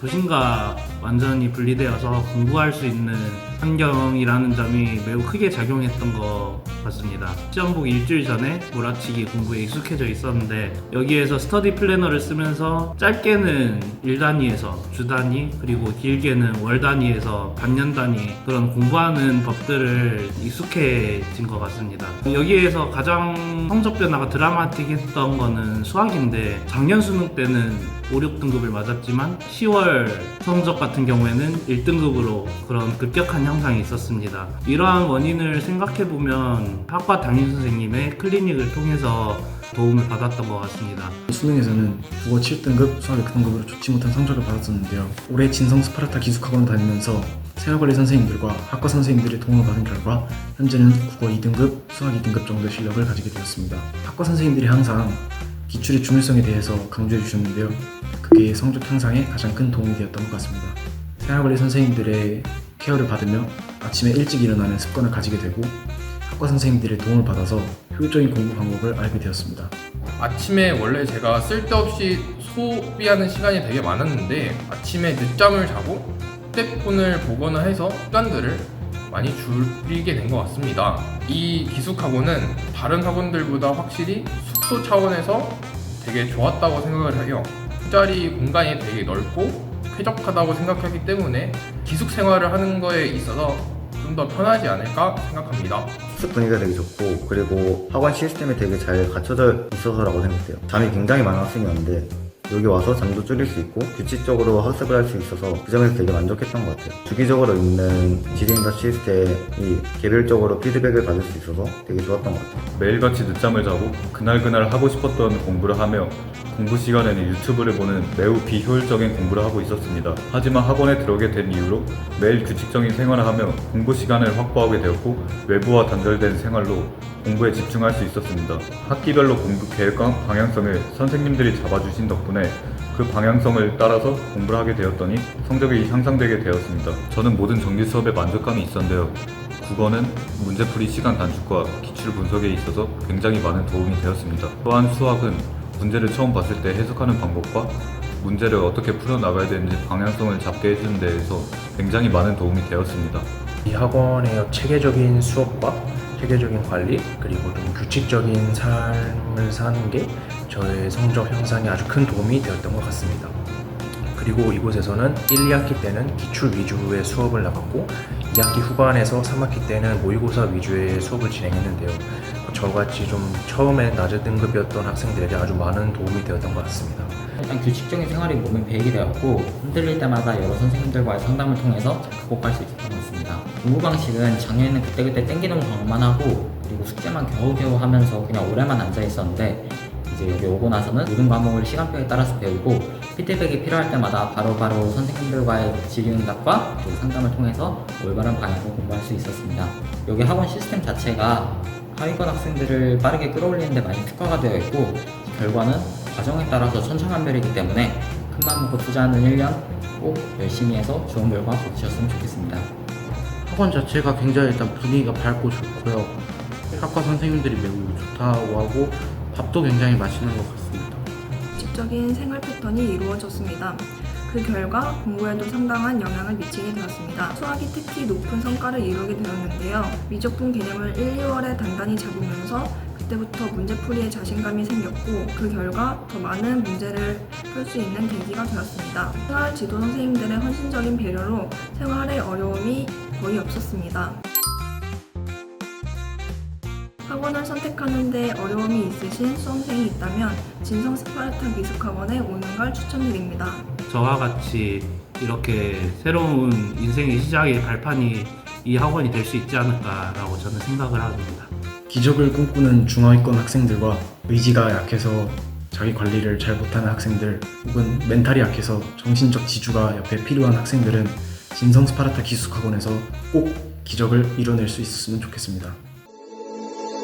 도심과 완전히 분리되어서 공부할 수 있는 환경이라는 점이 매우 크게 작용했던 것 같습니다. 시험 보기 일주일 전에 몰아치기 공부에 익숙해져 있었는데 여기에서 스터디 플래너를 쓰면서 짧게는 일 단위에서 주 단위 그리고 길게는 월 단위에서 반년 단위 그런 공부하는 법들을 익숙해진 것 같습니다. 여기에서 가장 성적 변화가 드라마틱했던 거는 수학인데 작년 수능 때는 5, 6등급을 맞았지만 10월 성적 같은 경우에는 1등급으로 그런 급격한 향상이 있었습니다. 이러한 원인을 생각해 보면 학과 담임 선생님의 클리닉을 통해서 도움을 받았던 것 같습니다. 수능에서는 국어 7등급, 수학 6등급으로 좋지 못한 성적을 받았었는데요. 올해 진성 스파르타 기숙학원 다니면서 생활관리 선생님들과 학과 선생님들의 도움을 받은 결과 현재는 국어 2등급, 수학 2등급 정도의 실력을 가지게 되었습니다. 학과 선생님들이 항상 기출의 중요성에 대해서 강조해 주셨는데요. 그게 성적 향상에 가장 큰 도움이 되었던 것 같습니다. 생활관리 선생님들의 케어를 받으며 아침에 일찍 일어나는 습관을 가지게 되고 학과 선생님들의 도움을 받아서 효율적인 공부 방법을 알게 되었습니다. 아침에 원래 제가 쓸데없이 소비하는 시간이 되게 많았는데 아침에 늦잠을 자고 휴대폰을 보거나 해서 시간들을 많이 줄이게 된 것 같습니다. 이 기숙학원은 다른 학원들보다 확실히 숙소 차원에서 되게 좋았다고 생각을 해요. 술자리 공간이 되게 넓고 쾌적하다고 생각하기 때문에 기숙 생활을 하는 거에 있어서 좀 더 편하지 않을까 생각합니다. 학습 분위기가 되게 좋고 그리고 학원 시스템이 되게 잘 갖춰져 있어서라고 생각해요. 잠이 굉장히 많은 학생이었는데 여기 와서 잠도 줄일 수 있고 규칙적으로 학습을 할 수 있어서 그 점에서 되게 만족했던 것 같아요. 주기적으로 있는 지리인가 시스템이 개별적으로 피드백을 받을 수 있어서 되게 좋았던 것 같아요. 매일같이 늦잠을 자고 그날그날 하고 싶었던 공부를 하며 공부 시간에는 유튜브를 보는 매우 비효율적인 공부를 하고 있었습니다. 하지만 학원에 들어오게 된 이후로 매일 규칙적인 생활을 하며 공부 시간을 확보하게 되었고 외부와 단절된 생활로 공부에 집중할 수 있었습니다. 학기별로 공부 계획과 방향성을 선생님들이 잡아주신 덕분에 그 방향성을 따라서 공부를 하게 되었더니 성적이 향상되게 되었습니다. 저는 모든 정규 수업에 만족감이 있었는데요. 국어는 문제풀이 시간 단축과 기출 분석에 있어서 굉장히 많은 도움이 되었습니다. 또한 수학은 문제를 처음 봤을 때 해석하는 방법과 문제를 어떻게 풀어나가야 되는지 방향성을 잡게 해주는 데에서 굉장히 많은 도움이 되었습니다. 이 학원의 체계적인 수업과 체계적인 관리 그리고 좀 규칙적인 삶을 사는 게 저의 성적 향상에 아주 큰 도움이 되었던 것 같습니다. 그리고 이곳에서는 1, 2학기 때는 기출 위주의 수업을 나갔고 2학기 후반에서 3학기 때는 모의고사 위주의 수업을 진행했는데요. 저같이 좀 처음에 낮은 등급이었던 학생들에게 아주 많은 도움이 되었던 것 같습니다. 일단 규칙적인 생활이 몸에 배이게 되었고 흔들릴 때마다 여러 선생님들과의 상담을 통해서 잘 극복할 수 있었던 것 같습니다. 공부 방식은 작년에는 그때그때 땡기는 공부만 하고 그리고 숙제만 겨우겨우 하면서 그냥 오래만 앉아 있었는데 이제 여기 오고 나서는 모든 과목을 시간표에 따라서 배우고 피드백이 필요할 때마다 바로 바로 선생님들과의 질의응답과 상담을 통해서 올바른 방향으로 공부할 수 있었습니다. 여기 학원 시스템 자체가 하위권 학생들을 빠르게 끌어올리는 데 많이 특화가 되어 있고 결과는 과정에 따라서 천차만별이기 때문에 큰맘 먹고 투자하는 1년 꼭 열심히 해서 좋은 결과 거두셨으면 좋겠습니다. 학원 자체가 굉장히 일단 분위기가 밝고 좋고요. 학과 선생님들이 매우 좋다고 하고 밥도 굉장히 맛있는 것 같습니다. 규칙적인 생활 패턴이 이루어졌습니다. 그 결과 공부에도 상당한 영향을 미치게 되었습니다. 수학이 특히 높은 성과를 이루게 되었는데요. 미적분 개념을 1, 2월에 단단히 잡으면서 그때부터 문제풀이에 자신감이 생겼고 그 결과 더 많은 문제를 풀 수 있는 계기가 되었습니다. 생활 지도 선생님들의 헌신적인 배려로 생활의 어려움이 거의 없었습니다. 학원을 선택하는데 어려움이 있으신 수험생이 있다면 진성 스파르타 미숙학원에 오는 걸 추천드립니다. 저와 같이 이렇게 새로운 인생의 시작의 발판이 이 학원이 될 수 있지 않을까라고 저는 생각을 합니다. 기적을 꿈꾸는 중하위권 학생들과 의지가 약해서 자기 관리를 잘 못하는 학생들 혹은 멘탈이 약해서 정신적 지주가 옆에 필요한 학생들은 진성 스파르타 기숙학원에서 꼭 기적을 이뤄낼 수 있었으면 좋겠습니다.